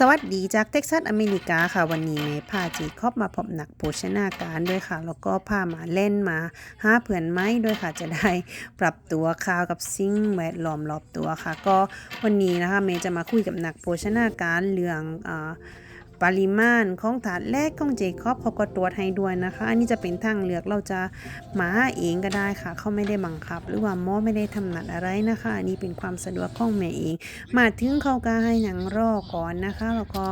สวัสดีจากเท็กซัสอเมริกาค่ะ วันนี้เมย์พาจีคอบมาพบนักโภชนาการด้วยค่ะ แล้วก็พามาเล่นมาหาเพื่อนไม้ด้วยค่ะ จะได้ปรับตัวข่าวกับสิ่งแวดล้อมรอบตัวค่ะ ก็วันนี้นะคะเมย์จะมาคุยกับนักโภชนาการเรื่องอ่า ปริมาณของถาดแรกของเจคอบเขาก็ตรวจให้ด้วยนะคะ อันนี้จะเป็นทางเลือกเราจะมาหาเองก็ได้ค่ะ เขาไม่ได้บังคับ หรือว่าหมอไม่ได้ทำหนัดอะไรนะคะ อันนี้เป็นความสะดวกของแม่เอง มาถึงเขาก็ให้หนังรอก่อนนะคะ แล้วก็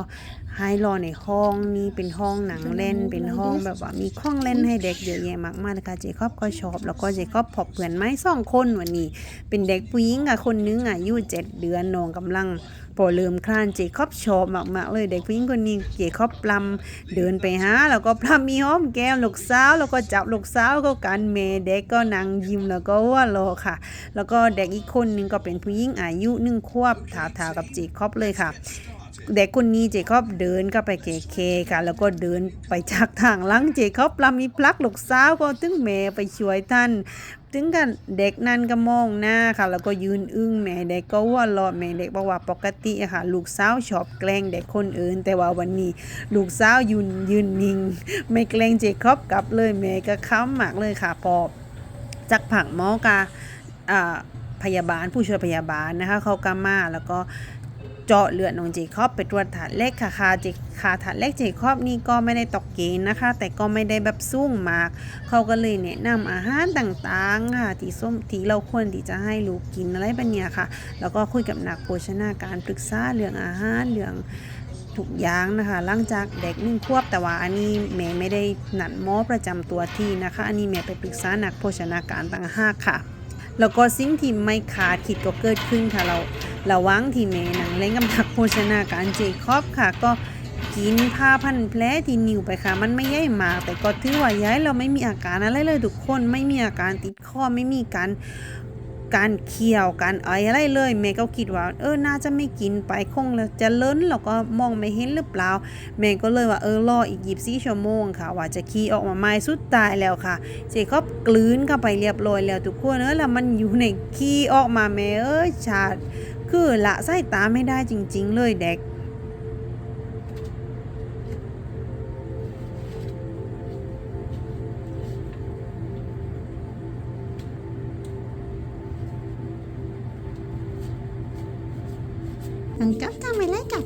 ให้รอในห้องนี่เป็นห้องหนังเล่นเป็นห้องแบบว่ามีข้องเล่นให้เด็กเยอะแยะมากมายนะคะเจคอบก็ชอบ แล้วก็เจคอบพบเพื่อนไม้สองคนวันนี้ เป็นเด็กผู้หญิงอะคนนึงอายุเจ็ดเดือนน้องกำลังพอเริ่มคลานเจคอบชอบมากๆเลยเด็กผู้หญิงคนนี้เจคอบปลำเดินไปหาแล้วก็ปลำมีหอมแก้มลูกสาวแล้วก็จับลูกสาวก็กันเมเด็กก็นั่งยิ้มแล้วก็ว่าโลอค่ะ แล้วก็เด็กอีกคนนึงก็เป็นผู้หญิงอายุหนึ่งขวบถาๆกับเจคอบเลยค่ะ เด็กคนนี้เจคอบเดินก็ไปเคเคค่ะ แล้วก็เดินไปจากทางหลังเจคอบลำมีพลักหลูกสาวก็ถึงแม่ไปช่วยท่านถึงกันเด็กนั่นก็มองหน้าค่ะ แล้วก็ยืนอึ้งแม่เด็กก็ว่ารอแม่เด็กบอกว่าปกติค่ะ ลูกสาวชอบแกล้งเด็กคนอื่น แต่ว่าวันนี้ ลูกสาวยืนยืนนิ่ง ไม่แกล้งเจคอบกลับเลยแม่ก็ค้ำมากเลยค่ะพอจากผักหมอกาอ่าพยาบาลผู้ช่วยพยาบาลนะคะเขาก็มาแล้วก็ เจาะเลือดน้องเจคอบไปตรวจถาดเล็กค่ะค่าเจค่าถาดเล็กเจคอบนี่ก็ไม่ได้ตกเกณฑ์นะคะ แต่ก็ไม่ได้แบบสูงมาก เขาก็เลยแนะนำอาหารต่างๆค่ะที่ส้มที่เราควรที่จะให้ลูกกินอะไรแบบเนี้ยค่ะ แล้วก็คุยกับนักโภชนาการปรึกษาเรื่องอาหารเรื่องทุกอย่างนะคะหลังจากเด็กหนึ่งควบแต่ว่าอันนี้แม่ไม่ได้นัดหมอประจำตัวที่นะคะ อันนี้แม่ไปปรึกษานักโภชนาการต่างหากค่ะ แล้วก็สิ่งที่ไม่ขาดคิดก็เกิดขึ้นค่ะเรา ระวังที่เมหนังเล่นกับนักโภชนาการเจคอบค่ะ ก็กินผ้าพันแผลที่นิ้วไปค่ะ มันไม่ใหญ่มาก แต่ก็ถือว่าย้ายเราไม่มีอาการอะไรเลยทุกคนไม่มีอาการติดคอไม่มีการการเคี่ยวการไออะไรเลยแม่ก็คิดว่า เออน่าจะไม่กินไปคงจะเลิ้นแล้วก็มองไม่เห็นหรือเปล่า แม่ก็เลยว่าเออรออีกยีบสี่ชั่วโมงค่ะ ว่าจะขี่ออกมาไม่สุดตายแล้วค่ะ เจคอบกลืนเข้าไปเรียบร้อยแล้วทุกคนเออแล้วมันอยู่ในขี้ออกมาแม่เอ้ยชาด คือละสายตาไม่ได้จริง ๆ เลยเด็ก มันก็ทำไม่ได้กับ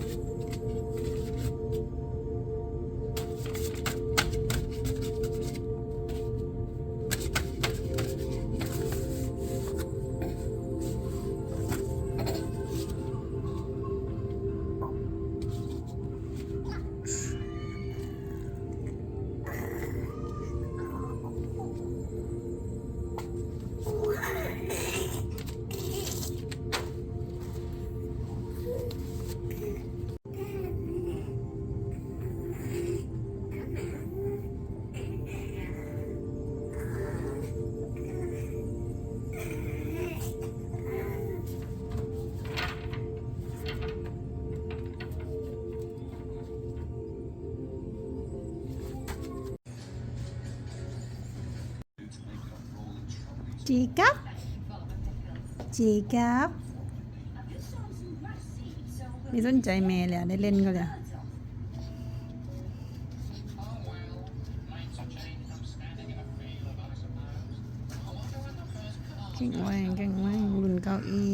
ลยอะเก่งไว้เก่งไว้รุ่นเก้าอี้